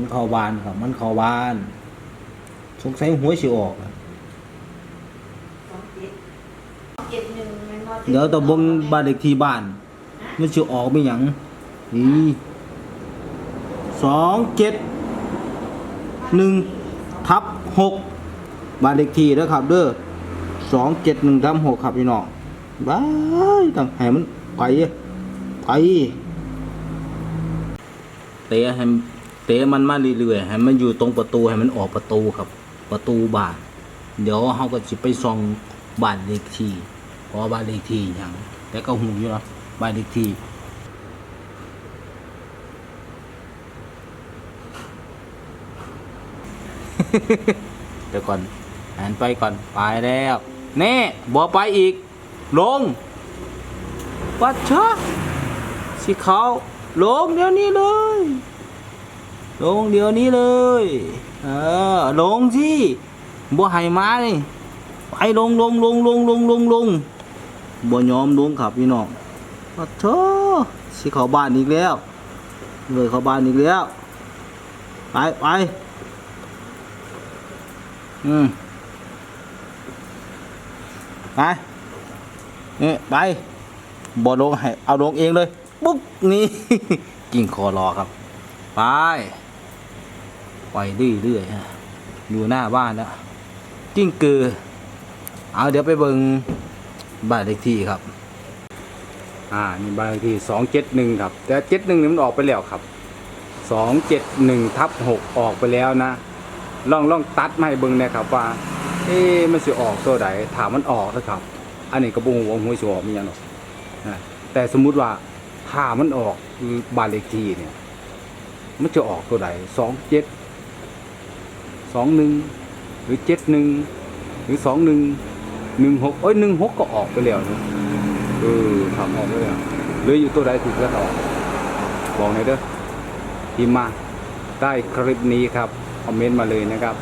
มันเข้าบานครับ มันเข้าบานสงสัยหัวสิออกอะสองเจ็ดสองเจ็ดหนึ่งแม่นบ่เดี๋ยวต้องเบิ่งบ้านเลขที่บ้าน มันสิออกไปหยังนี่สองเจ็ดหนึ่งทับหกบ้านเลขที่เด้อครับ เด้อสองเจ็ดหนึ่งทับหกครับพี่น้องบ้ายต้องให้มันไปไปเตะให้มัน เตะมันมาเรื่อยๆให้มันอยู่ตรงประตูให้มันออกประตูครับ ประตูบาน เดี๋ยวเฮาก็สิไปส่องบ้านเลขที่เพราะบ้านเลขที่หยังแต่ก็หูอยู่นะบ้านเลขที่เดี๋ยวก่อนหันไปก่อนไปแล้วแน่บอไปอีก ลงวัดชะสิเขาลงเดี๋ยวนี้เลย ลงเดี๋ยวนี้เลย เออ ลงสิบ่ให้มานี่ไปลงลงลงลงลงลงลงบ่ยอมลงครับพี่น้องวัดชะสิเข้าบ้านอีกแล้วเลยเข้าบ้านอีกแล้ว ไปไปอืมไปนี่ไปบ่ลงให้เอาลงเองเลย ปุ๊บนี่กิ่งคอรอครับ ไป ไปเรื่อยๆฮะอยู่หน้าบ้านแล้วกิ้งกือ เอาเดี๋ยวไปเบิงบ้านเลขที่ครับ อ่านี่บ้านเลขที่สองเจ็ดหนึ่งครับ แต่เจ็ดหนึ่งนี่มันออกไปแล้วครับสองเจ็ดหนึ่งทับหกออกไปแล้วนะลองลองตัดมาให้เบิงนะครับว่า เอ๊มันสิออกตัวใดถามมันออกนะครับ อันนี้ก็บ่ฮู้ว่าหวยสิออกมีหยังหรอกนะแต่สมมุติว่าถ้ามันออกบ้านเลขที่เนี่ย มันจะออกตัวใดสองเจ็ด สองหนึ่งหรือเจ็ดหนึ่งหรือสองหนึ่งหนึ่งหกเอ้ยหนึ่งหกก็ออกไปแล้วนะเออทำออกไปแล้วเหลืออยู่ตัวใดถูกแล้วออกบอกหน่อยเด้อพิมมาใต้คลิปนี้ครับ คอมเมนต์มาเลยนะครับ